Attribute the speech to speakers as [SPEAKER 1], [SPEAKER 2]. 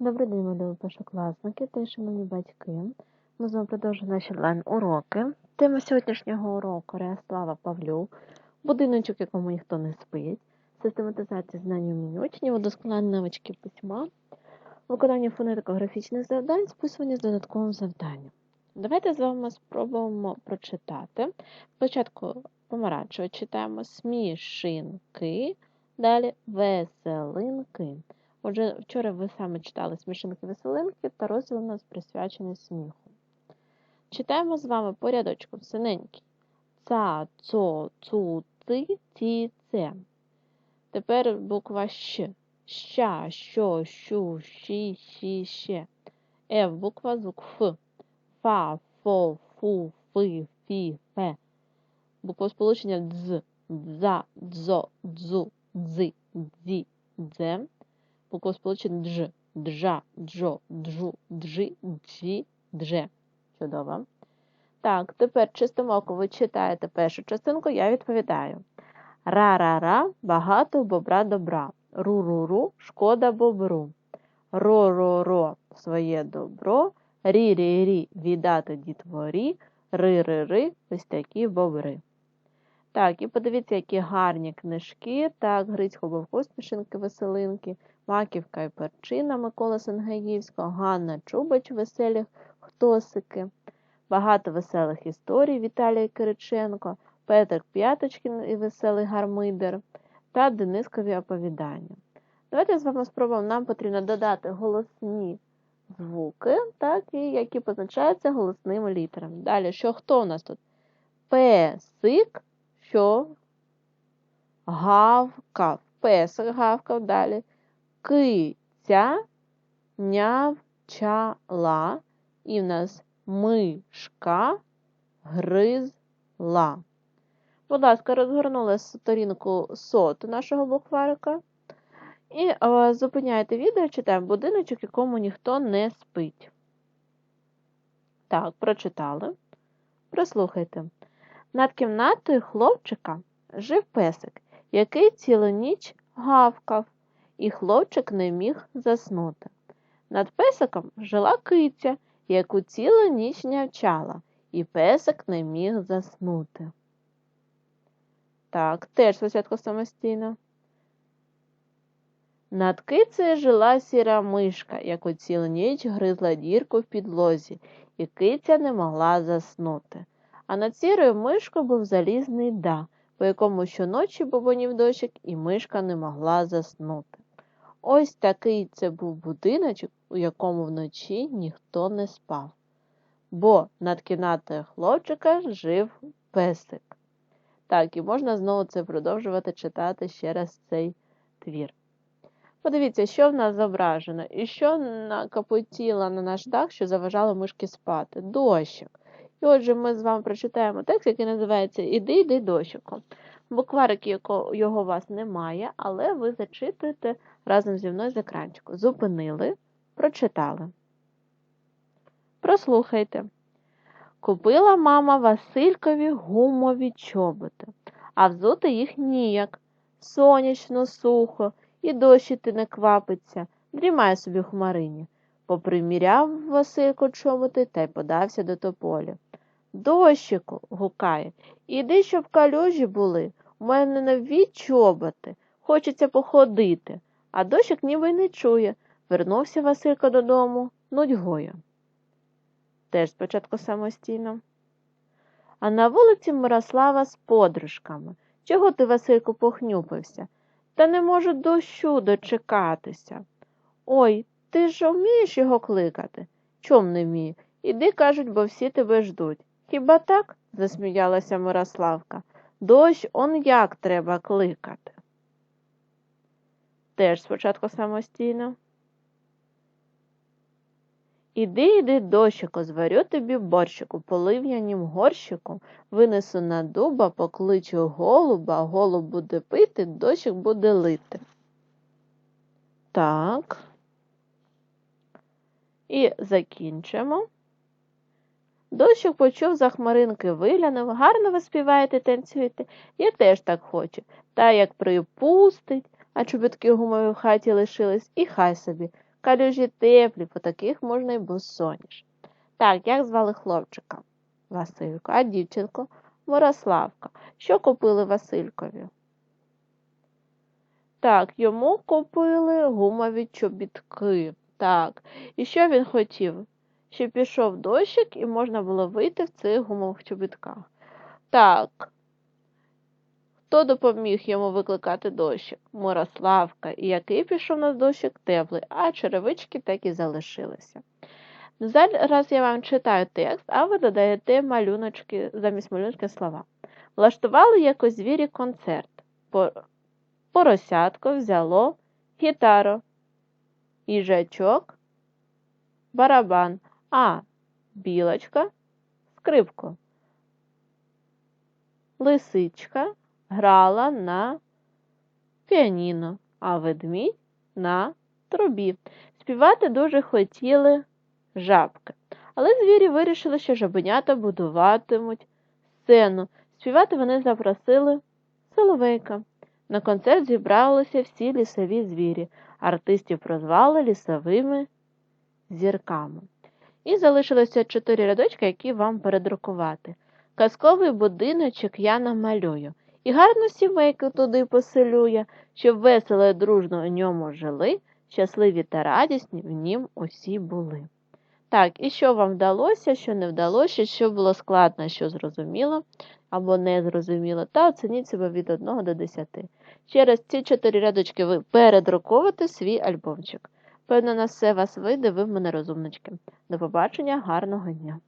[SPEAKER 1] Добрий день, мої першокласники та шановні батьки. Ми з вами продовжуємо наші онлайн-уроки. Тема сьогоднішнього уроку Реаслава Павлюк, будиночок, якому ніхто не спить, систематизація знань умінь учнів, удосконалення навички письма, виконання фонетико-графічних завдань, списування з додатковим завданням. Давайте з вами спробуємо прочитати. Спочатку помаранчево читаємо смішинки, далі веселинки. Отже, вчора ви саме читали смішинки-веселинки та розділ у нас присвячений сміху. Читаємо з вами порядочком синенький. Ца, цо, цу, ци, ці, це. Тепер буква Щ. Ща, що, щу, щі, щі, ще. Ф, буква звук Ф. Фа, фо, фу, фи, фі, фе. Буква сполучення дз, дза, дзо, дзу, дзи, дзі, дзе буквосполучення дж, джа, джо, джу, джи, джі, дже. Чудово. Так, тепер чистомоко ви читаєте першу частинку, я відповідаю. Ра-ра-ра, багато бобра добра. Ру-ру-ру, шкода бобру. Ро-ро-ро, своє добро. Рі-рі-рі, віддати дітворі. Ри-ри-ри, ось такі бобри. Так, і подивіться, які гарні книжки. Так, Грицько Бовко, смішинки веселинки, Маківка і перчина Микола Сенгаївського, Ганна Чубач, веселі хтосики, багато веселих історій Віталій Кириченко, Петр П'яточкін і веселий гармидер та Денискові оповідання. Давайте з вами спробуємо, нам потрібно додати голосні звуки, так, і які позначаються голосними літерами. Далі, що хто у нас тут? Песик, що гавкав. Песик гавкав далі киця нявчала, і в нас мишка гризла. Будь ласка, розгорнули сторінку соту нашого букварика. І е, зупиняйте відео, читаємо будиночок, якому ніхто не спить. Так, прочитали. Прослухайте. Над кімнатою хлопчика жив песик, який цілу ніч гавкав і хлопчик не міг заснути. Над песиком жила киця, яку цілу ніч нявчала, і песик не міг заснути. Так, теж спочатку самостійно. Над кицею жила сіра мишка, яку цілу ніч гризла дірку в підлозі, і киця не могла заснути. А над сірою мишкою був залізний дах, по якому щоночі бобонів дощик, і мишка не могла заснути. Ось такий це був будиночок, у якому вночі ніхто не спав. Бо над кімнатою хлопчика жив песик. Так, і можна знову це продовжувати читати ще раз цей твір. Подивіться, що в нас зображено, і що накапотіло на наш дах, що заважало мишки спати. Дощик. І отже, ми з вами прочитаємо текст, який називається Іди, йди дощику. Букварик його у вас немає, але ви зачитуєте разом зі мною з екранчику. Зупинили, прочитали. Прослухайте. Купила мама Василькові гумові чоботи, а взути їх ніяк. Сонячно, сухо, і дощити не квапиться, дрімає собі в хмарині. Поприміряв Василько чоботи та й подався до тополі. Дощику, гукає, іди, щоб калюжі були. У мене нові чоботи. Хочеться походити. А дощик ніби й не чує. Вернувся Василько додому нудьгою. Теж спочатку самостійно. А на вулиці Мирослава з подружками. Чого ти, Васильку, похнюпився? Та не можу дощу дочекатися. Ой, ти ж вмієш його кликати? Чом не вмію? Іди, кажуть, бо всі тебе ждуть. Хіба так? засміялася Мирославка. Дощ он як треба кликати. Теж спочатку самостійно. Іди, іди, дощику, зварю тобі борщику, полив'янім горщиком, винесу на дуба, покличу голуба, голуб буде пити, дощик буде лити. Так. І закінчимо. Дощик почув за хмаринки виглянув, гарно ви співаєте, танцюєте. Я теж так хочу. Та як припустить, а чобітки гумові в хаті лишились, і хай собі. калюжі теплі, по таких можна й босоніж. Так, як звали хлопчика? Василько, а дівчинку? Мирославка. Що купили Василькові? Так, йому купили гумові чобітки. Так. І що він хотів? Щоб пішов дощик і можна було вийти в цих гумових чобітках. Так. Хто допоміг йому викликати дощик? Мирославка. І який пішов на дощик теплий, а черевички так і залишилися. Зараз я вам читаю текст, а ви додаєте малюночки, замість малюнки слова. Влаштували якось звірі концерт. По- Поросятко взяло гітару, їжачок, барабан, а білочка скрипку. Лисичка грала на піаніно, а ведмідь на трубі. Співати дуже хотіли жабки. Але звірі вирішили, що жабенята будуватимуть сцену. Співати вони запросили соловейка. На концерт зібралися всі лісові звірі. Артистів прозвали лісовими зірками. І залишилося чотири рядочки, які вам передрукувати. Казковий будиночок я намалюю. І гарну сімейку туди поселює, щоб весело і дружно у ньому жили, щасливі та радісні в нім усі були. Так, і що вам вдалося, що не вдалося, що було складно, що зрозуміло або не зрозуміло, та оцініть себе від 1 до 10. Через ці чотири рядочки ви передруковуєте свій альбомчик. Певно, на все вас вийде, ви мене розумнички. До побачення, гарного дня!